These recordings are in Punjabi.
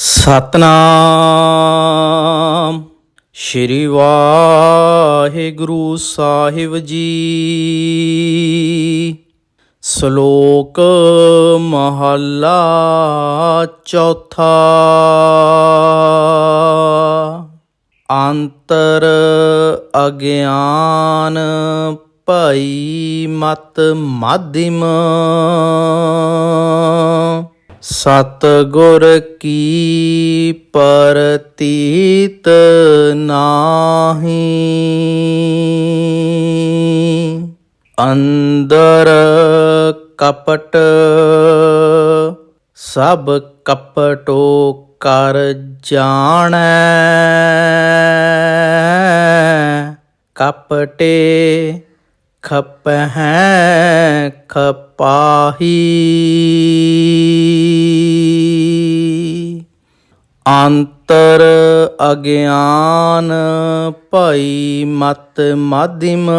ਸਤਨਾਮ। ਸ਼੍ਰੀ ਵਾਹਿਗੁਰੂ ਸਾਹਿਬ ਜੀ। ਸ਼ਲੋਕ ਮਹੱਲਾ ਚੌਥਾ। ਅੰਤਰ ਅਗਿਆਨ ਭਈ ਮਤ ਮਾਧਿਮ। ਸਤ ਗੁਰ ਕੀ ਪਰਤੀਤ ਨਾਹੀ? ਅੰਦਰ ਕਪਟ ਸਭ ਕਪਟੋ ਕਰ ਜਾਣੈ। ਕਪਟੇ ਖਪ ਹੈ ਖਪਾਹੀ ਅੰਤਰ ਅਗਿਆਨ ਭਈ ਮਤ ਮਾਧਿਮ।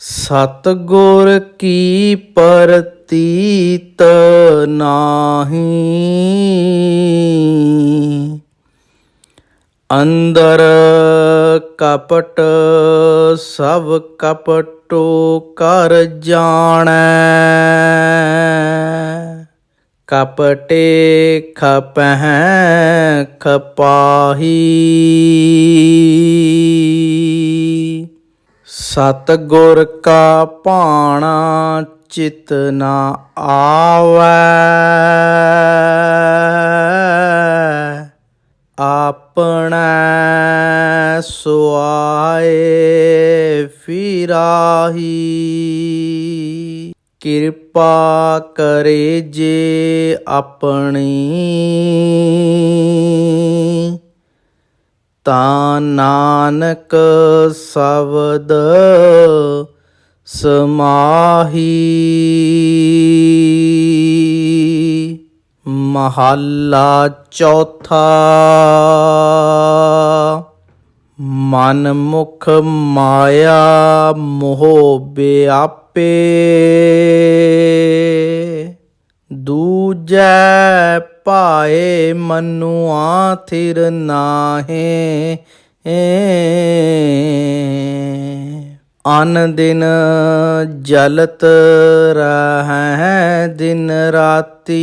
ਸਤਗੁਰ ਕੀ ਪਰਤੀਤ ਨਾਹੀ। ਅੰਦਰ ਕਪਟ, ਸਭ ਕਪਟੋ ਕਰ ਜਾਣੈ। ਕਪਟੇ ਖਪਹਿ, ਖਪਾਹੀ। ਸਤ ਗੁਰ ਕਾ ਪਾਣਾ ਚਿਤ ਨਾ ਆਵੈ। ਸੁਆਏ ਫਿਰਾਹੀ। ਕਿਰਪਾ ਕਰੇ ਜੇ ਆਪਣੀ। ਤਾਂ ਨਾਨਕ ਸ਼ਬਦ ਸਮਾਹੀ। ਮਹੱਲਾ ਚੌਥਾ। ਮਨਮੁਖ ਮਾਇਆ ਮੋਹ ਵਿਆਪੇ ਦੂਜੈ ਪਾਏ ਮਨੁਆ ਥਿਰ ਨਾਹੇ। ਅਨ ਦਿਨ ਜਲਤ ਰਹੈ ਦਿਨ ਰਾਤੀ।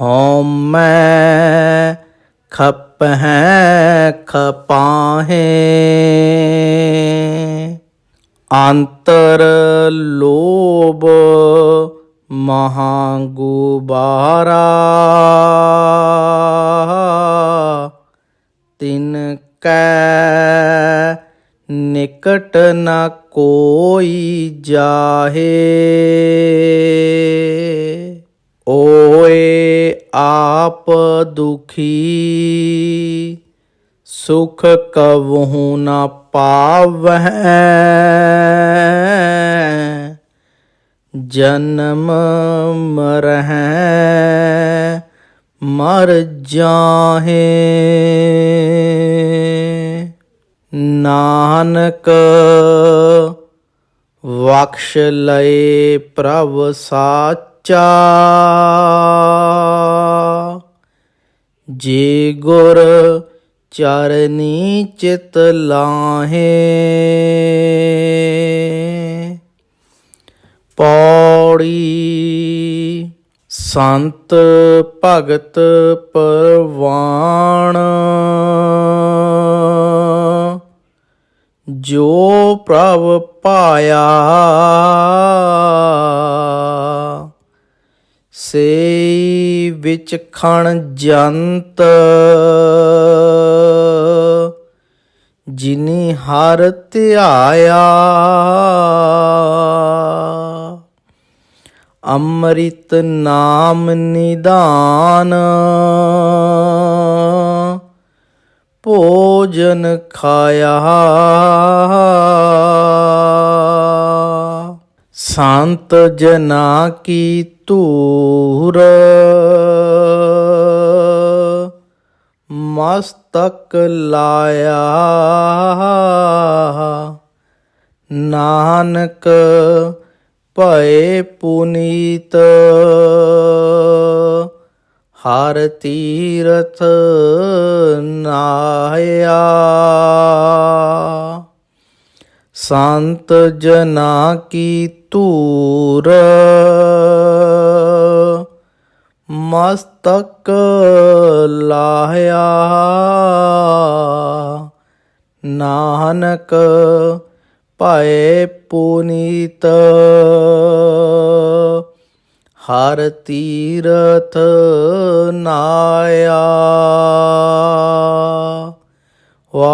ਹੌ ਮੈਂ ਖਪ ਖਪਹਿ ਖਪਾਹੇ ਅੰਤਰ ਲੋਭ ਮਹਾ ਗੁਬਾਰਾ ਤਿਨ ਕੈ ਨਿਕਟ ਨ ਕੋਈ ਜਾਹੇ। ਆਪ ਦੁਖੀ, ਸੁਖ ਕਵਹੂ ਨ ਪਾਵਹਿ। ਜਨਮ ਮਰਹਿ, ਮਰ ਜਾਹੇ। ਨਾਨਕ ਵਕਸ਼ ਲਏ ਪ੍ਰਭ ਸਾਚਾ ਜੇ ਗੁਰ ਚਰਨੀ ਚਿਤ ਲਾਹੇ ਪੌੜੀ ਸੰਤ ਭਗਤ ਪਰਵਾਣ ਜੋ ਪ੍ਰਭ ਪਾਇਆ ਵਿੱਚ ਖਣ ਜੰਤ। ਜਿਨੀ ਹਰ ਧਿਆਇਆ। ਅੰਮ੍ਰਿਤ ਨਾਮ ਨਿਦਾਨ। ਭੋਜਨ ਖਾਇਆ। ਸੰਤ ਜਨਾ ਕੀ ਧੂਰ। ਮਸਤਕ ਲਾਇਆ ਨਾਨਕ ਭਏ ਪੁਨੀਤ। ਹਰ ਤੀਰਥ ਨਾਇਆ ਸੰਤ ਜਨਾ ਕੀ ਧੂਰ। ਮਸਤਕ ਲਾਇਆ ਨਾਨਕ ਭਏ ਪੁਨੀਤ। ਹਰ ਤੀਰਥ ਨਾਇਆ।